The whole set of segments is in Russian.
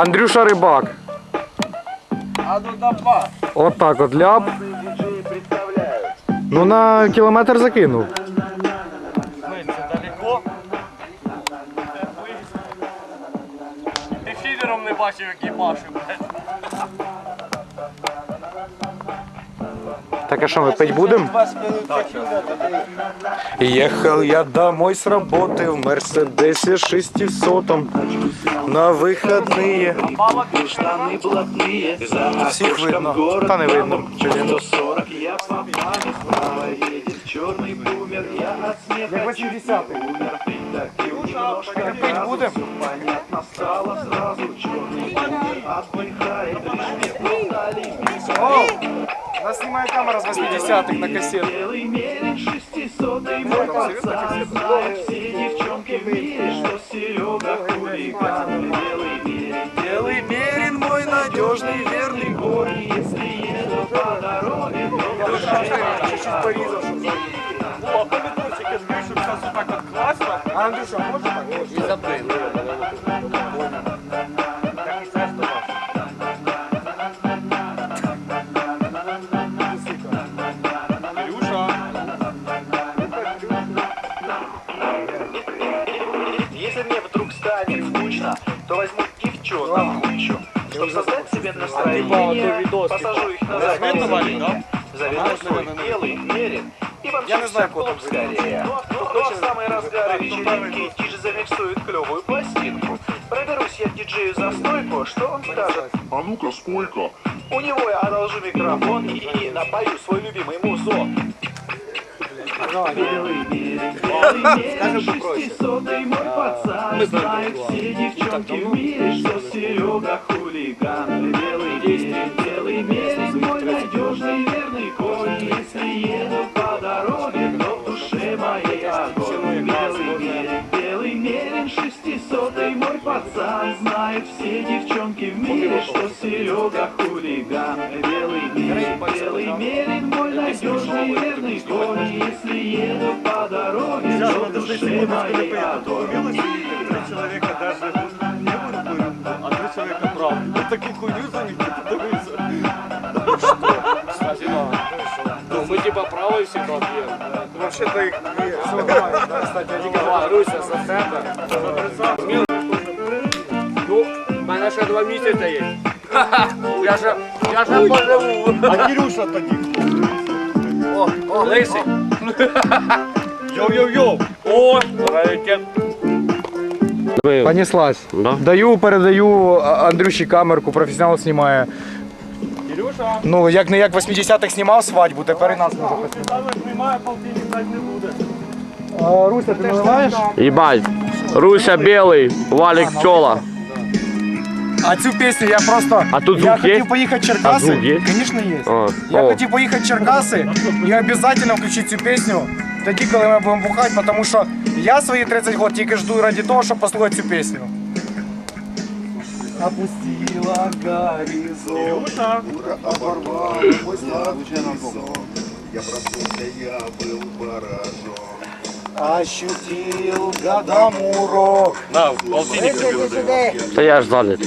Андрюша Рибак. А ну давай. От так от ляп. Ну на кілометр закинув. Це далеко. Ти фідером не бачив, який Машу, блядь. Так а що ми пить будемо? Ехал я домой с работы в Мерседесе 600 на выходные. Штаны блатные, за Всіх видно. город Та не видно. Чи ні? 140 я по маме справа едет черный бумер, я от смеха чуть не умер. Притопил немножко газу, будем? всё понятно стало сразу, черный бумер отдыхает, лишь мне дали Нас снимает камера с 80-х на кассету. Белый мерин шестисотый мой пацан Знает все девчонки в мире, что Серега хулиган Белый мерин, белый мерин мой надежный верный конь Если еду по дороге, то Чуть-чуть порізав, щоб забити. О, а помідорчик, я збив, щоб зараз отак от класно. А Андрюша, може так? І забив. Типа, настроение, посажу их на заднее сиденье, заведу свой белый мерин и Я не знаю, помчусь в клуб скорее. Ну, в самый разгар вечеринки. Тиш замиксует клевую пластинку. Проберусь я диджею за стойку, что он скажет? А ну-ка, сколько? У него я одолжу микрофон и напою свой любимый музон. Белый шестисотый мой пацан Знают все девчонки в мире, что Серега хулиган. Белый мерин, белый мерин, мой надежный верный конь. Если еду по дороге, шестисотый мой пацан Знают все девчонки в мире, что Серега хулиган Белый мерин, белый мерин, мой надежный верный конь Если еду по дороге, то в душе моей огонь Три чоловіка даже не буде, а три чоловіка правда. Я таку хуйню за них подивився. Ну, ми типа правою всі проб'ємо. Вообще-то их все нормально, да, кстати, они Давай, Руся, за тебе. Ну, в мене ще два місяці є. Я ще, я ще поживу. А Кирюша тоді. О, о, лисий. Йоу-йоу-йоу. О, раритет. Понеслась. Даю, передаю а- Андрюші камерку, професіонал знімає. Кирюша. Ну, як не як в 80-х знімав свадьбу, тепер і нас може Ти там немає, полтинник так не буде. А, Руся, ти наливаєш? Ебать. Руся белый, валик пчела. А цю пісню я просто. А тут я звук є? хотів поїхати в Черкаси. А звук є? Звісно, є. А, Я о. хотів поїхати в Черкаси і обов'язково включити цю пісню. Тоді, коли ми будемо бухати, тому що я свої 30 років тільки жду ради того, щоб послухати цю пісню. Опустила горизонт. Кирюша. Я проснулся, я был поражен. Ощутил годом урок. На, полтинник тобі. Та я ж занят.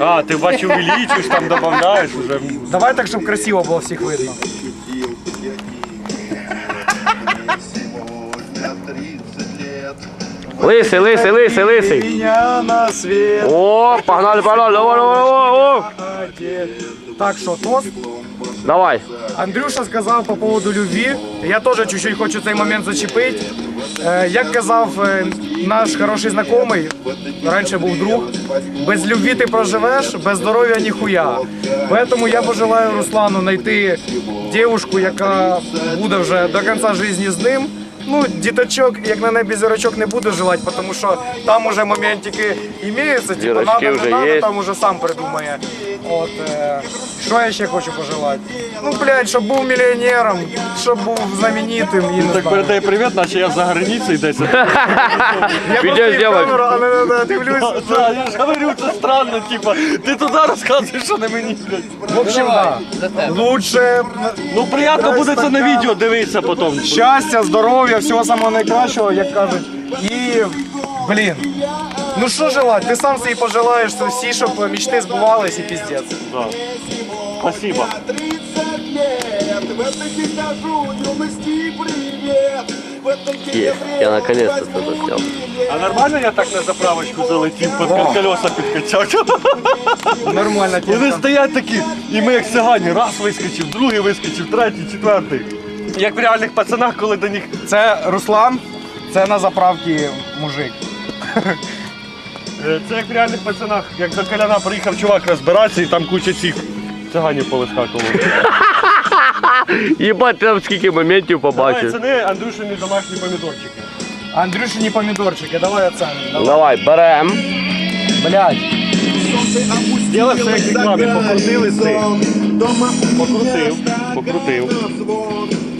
А, ти бачу, увеличуєш, там додаєш уже. Давай так, щоб красиво було всіх видно. Сегодня 30 лет. Лисий, лисий, лисий, лисий. О, погнали, погнали, давай, давай, давай, о. Так що, тост? Давай. Андрюша сказав по поводу любви. Я теж чуть-чуть хочу цей момент зачепити. Е, як казав е, наш хороший знайомий, раніше був друг, без любви ти проживеш, без здоров'я ніхуя. Тому я пожелаю Руслану знайти дівчинку, яка буде вже до кінця життя з ним. Ну, діточок, як на небі зірочок не буду желати, тому що там уже моментики імеються, типу, надо, не вже надо, є. там уже сам придумає. От, е, що я ще хочу пожелати? Ну, блядь, щоб був мільйонером, щоб був знаменитим. І не Так знаю. передай привіт, наче я за границею десь. Я Відео просто в зробимо. камеру, а не, не, не дивлюсь. Да, я ж говорю, це странно, типа, ти туди розказуєш, що не мені, блядь. В общем, да. Лучше Ну, приємно буде це на відео дивитися потім. щастя, здоров'я, всього самого найкращого, як кажуть. І Блін. Ну що желать? Ти сам собі пожелаєш, що всі, щоб мечти збувались і піздець. Да. Спасибо. 30 лет, в этом скажу юности привет. В этом Есть. Я наконец-то что-то. А нормально я так на заправочку залетів, під колеса підкачав? Нормально, Вони стоять такі, і ми як цигані, раз вискочив, другий вискочив, третій, четвертий. Як в реальних пацанах, коли до них Це Руслан, це на заправці мужик. Е, Це як в реальних пацанах, як до Коляна приїхав чувак розбиратися і там куча цих циганів повискакувало. Єбать, там скільки моментів Давай, побачив. це не Андрюшині домашні помідорчики. Андрюшині помідорчики, давай оценимо. Давай. Давай, берем. Блядь. Діло все як в рекламі, покрутили. Дома Покрутив, покрутив.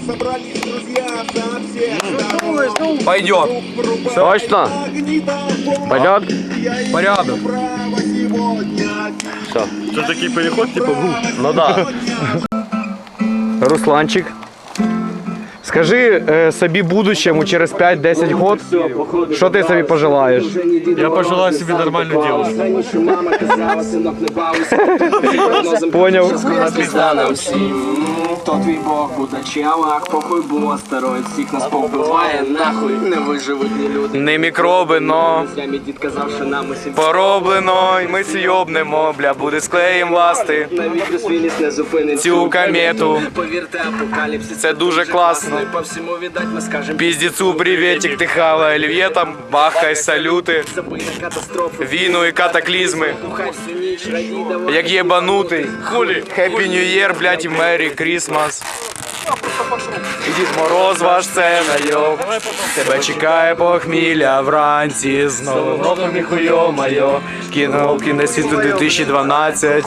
Собрались друзья со всех Пойдет. Точно? Пойдет? Порядок. Все. Це такий переход, типу, гу. Ну да. Русланчик. Скажи е, собі будущему через 5-10 год, що ти собі пожелаєш? Я пожелаю собі нормальну дівчину. Поняв. То твій Бог буде чалак, похуй бо астероїд всіх нас побиває, нахуй не виживуть ні люди. Не мікроби, но Зря дід казав, що нам усім пороблено, і ми сйобнемо, бля, буде склеєм ласти. навіть Брюс не зупинить Цю комету. Повірте, апокаліпсис Це дуже класно. І по всьому віддать ми скажем Піздецу приветик, ти хава Ельвє там, бахай салюти, Забий на війну і катаклізми. Бухай всю. Як єбанутий. Хулі. Happy New Year, блядь, і Merry Christmas. І Дід Мороз ваш це найоб. Тебе чекає похмілля вранці. З новим роком ніхуйо майо. Кіно кінець світу 2012.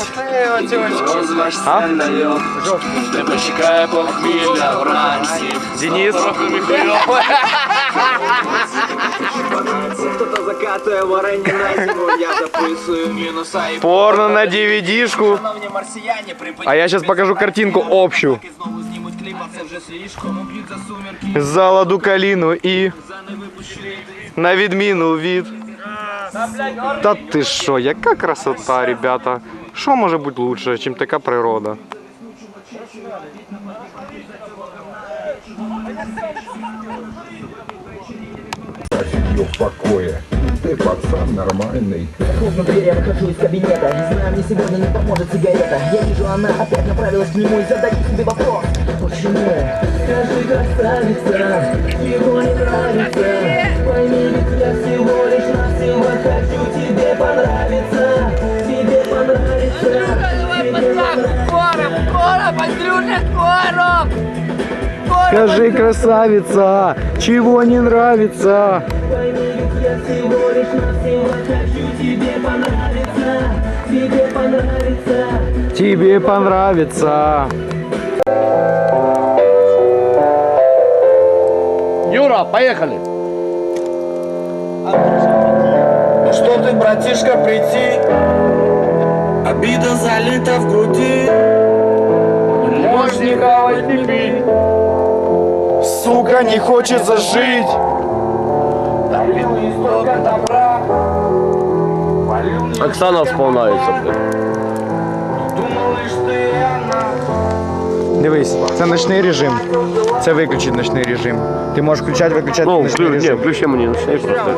Розваж А? Тебе чекає похмілля вранці. Денис. варені на зиму, я записую мінуса і Порно на DVD-шку. Шановні марсіяни, припиніть А я сейчас покажу картинку общую. Знову знімуть кліп, а це вже слишком уб'ють за сумерки. Заладу каліну і За невипущений на відміну від. Та ти що, яка красота, ребята. Що може бути лучше, ніж така природа? ее в покое. Ты пацан нормальный. Хлопнув дверь, я выхожу из кабинета Не знаю, мне сегодня не поможет сигарета. Я вижу, она опять направилась к нему И задаю себе вопрос. Почему? Скажи, красавица Его не нравится. Пойми, ведь я всего лишь навсего Хочу. Тебе понравиться Тебе понравится. Скажи, красавица, чего не нравится? Пойми, ведь я всего лишь навсего Хочу тебе понравиться Тебе понравится Тебе понравится. Юра, поехали. Ну что ты, братишка, прийти? Обида залита в груди. Можешь не хавать, не пить Сука, не хочется жить. Оксана вспоминається. Дивись, це ночний режим. Це виключить ночний режим. Ти можеш включати, виключати Ну, ночний вклю... ні, режим. включи мені ночний просто.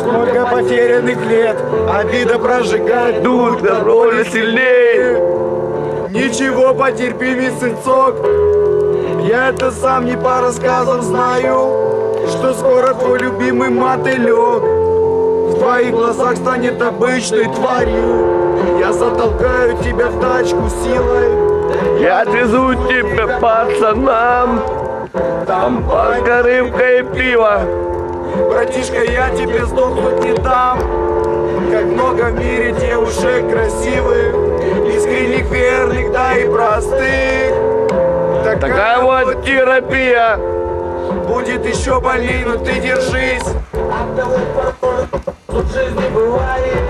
Сколько потерянных лет, обида прожигает дух, добро сильнее. Ничего, потерпи, сынцок. Я это сам не по рассказам знаю, что скоро твой любимый мотылек в твоих глазах станет обычной тварью. Я затолкаю тебя в тачку силой. Я отвезу тебя пацанам. Там покорывка и пиво. Братишка, я тебе сдохнуть не дам Как много в мире девушек красивых Искренних, верных, да и простых Такая вот терапия. Будет еще больней, но ты держись Тут в жизни бывает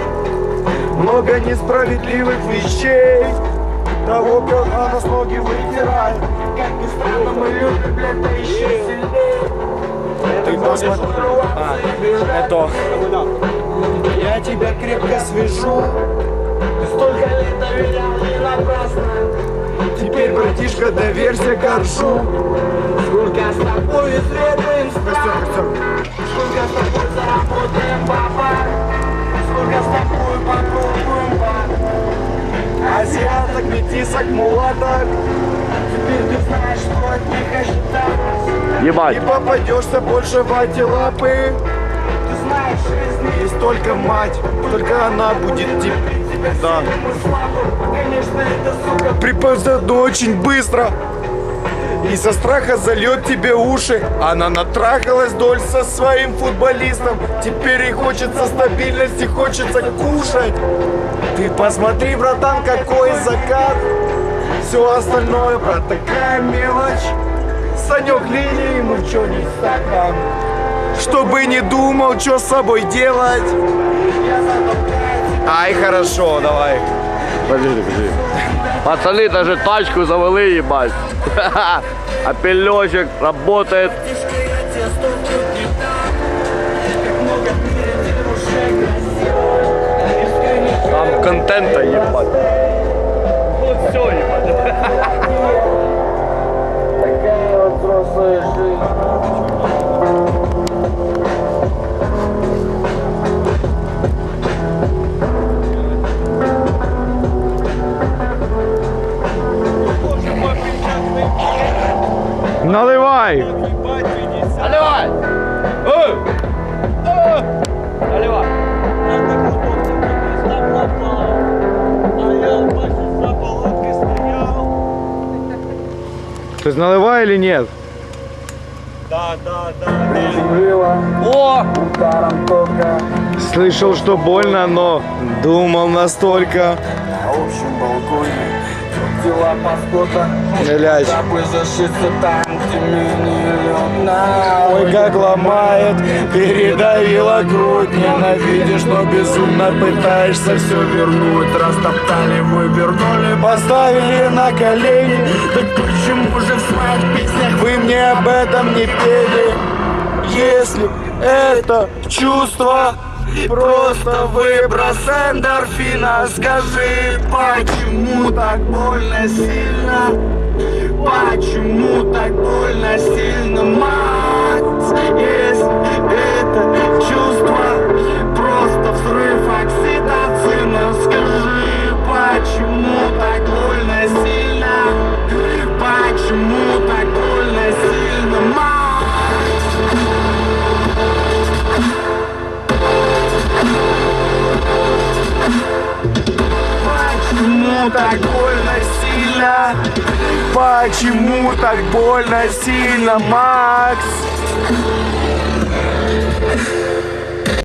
Много несправедливых вещей Того, кто нас ноги вытирает Как ни странно, мы любим, блядь, да еще сильнее посмотри. А, это. Я тебя крепко свяжу. Столько лет доверял не напрасно. Теперь, братишка, доверься горшу. Сколько с тобой исследуем страх Сколько с тобой заработаем бабок Сколько с тобой попробуем бар Азиаток, метисок, мулаток. Теперь ты знаешь, что от них ожидать. Не попадешься больше в эти лапы. Есть только мать, только она будет тебе. Да. Припадет очень быстро. И со страха зальет тебе уши. Она натрахалась доль со своим футболистом. Теперь ей хочется стабильности, хочется кушать. Ты посмотри, братан, какой закат. Все остальное, брат, такая мелочь. Санек линии, не стакан. Чтобы не думал, что с собой делать. Ай, хорошо, давай. Подожди, подожди. Пацаны даже тачку завели, ебать. А пилечек работает. Там контента, ебать. Вот все, ебать. Такая вот жизнь Наливай. Наливай! Наливай! Есть наливай или нет? О! Ударом тока Слышал, что больно, но думал настолько. На общем балконе Дела паскота лед Ой, как ломает, передавила грудь. Ненавидишь, но безумно пытаешься все вернуть. Растоптали, вывернули, поставили на колени. Так почему же в своих песнях мне об этом не пели? Если это чувство Просто выброс эндорфина Скажи, почему так больно сильно? Почему так больно сильно, мать? Если это чувство Просто взрыв окситоцина Скажи, почему так больно Почему так больно сильно? Почему так больно сильно, Макс?